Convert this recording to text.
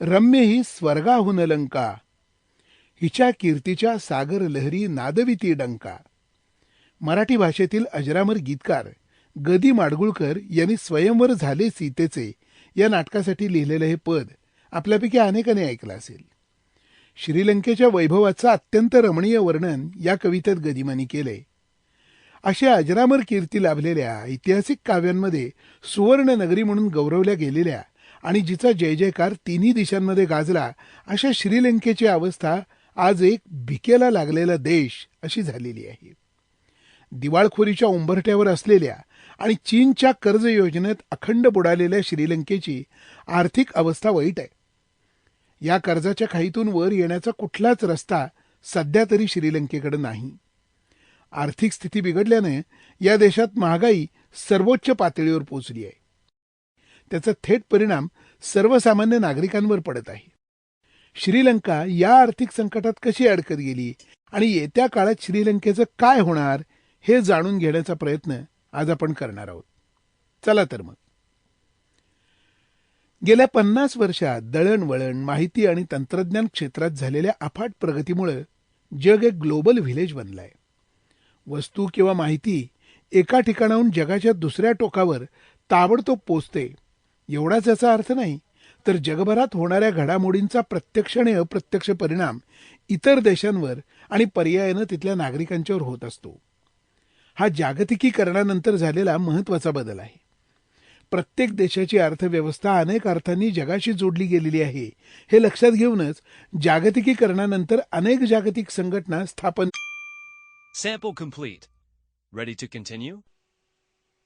रम्य ही स्वर्गाहून लंका. हिच्या कीर्तीच्या सागर लहरी नादविती डंका. मराठी भाषेतील अजरामर गीतकार गदी माडगुळकर यांनी स्वयंवर झाले सीतेचे या नाटकासाठी लिहिलेलं हे पद आपल्यापैकी अनेकांनी ऐकलं असेल. श्रीलंकेच्या वैभवाचं अत्यंत रमणीय वर्णन या कवितेत गदिमांनी केलंय. अशा अजरामर कीर्ती लाभलेल्या ऐतिहासिक काव्यांमध्ये सुवर्ण नगरी म्हणून गौरवल्या गेलेल्या आणि जिचा जय जयकार तिन्ही दिशांमध्ये गाजला अशा श्रीलंकेची अवस्था आज एक भिकेला लागलेला देश अशी झालेली आहे. दिवाळखोरीच्या उंबरठ्यावर असलेल्या आणि चीनच्या कर्ज योजनेत अखंड बुडालेल्या श्रीलंकेची आर्थिक अवस्था वाईट आहे. या कर्जाच्या खाईतून वर येण्याचा कुठलाच रस्ता सध्या तरी श्रीलंकेकडे नाही. आर्थिक स्थिती बिघडल्याने या देशात महागाई सर्वोच्च पातळीवर पोहोचली आहे. त्याचा थेट परिणाम सर्वसामान्य नागरिकांवर पडत आहे. श्रीलंका या आर्थिक संकटात कशी अडकत गेली आणि येत्या काळात श्रीलंकेचं काय होणार हे जाणून घेण्याचा प्रयत्न आज आपण करणार आहोत. चला तर मग. गेल्या पन्नास वर्षात दळणवळण माहिती आणि तंत्रज्ञान क्षेत्रात झालेल्या अफाट प्रगतीमुळे जग एक ग्लोबल व्हिलेज बनलाय. वस्तू किंवा माहिती एका ठिकाणाहून जगाच्या दुसऱ्या टोकावर ताबडतोब पोचते एवढाच याचा अर्थ नाही. तर जगभरात होणाऱ्या घडामोडींचा प्रत्यक्ष आणि अप्रत्यक्ष परिणाम इतर देशांवर आणि पर्यायानं तिथल्या नागरिकांच्यावर होत असतो. हा जागतिकीकरणानंतर झालेला महत्त्वाचा बदल आहे. प्रत्येक देशाची अर्थव्यवस्था अनेक अर्थांनी जगाशी जोडली गेलेली आहे हे लक्षात घेऊनच जागतिकीकरणानंतर अनेक जागतिक संघटना स्थापन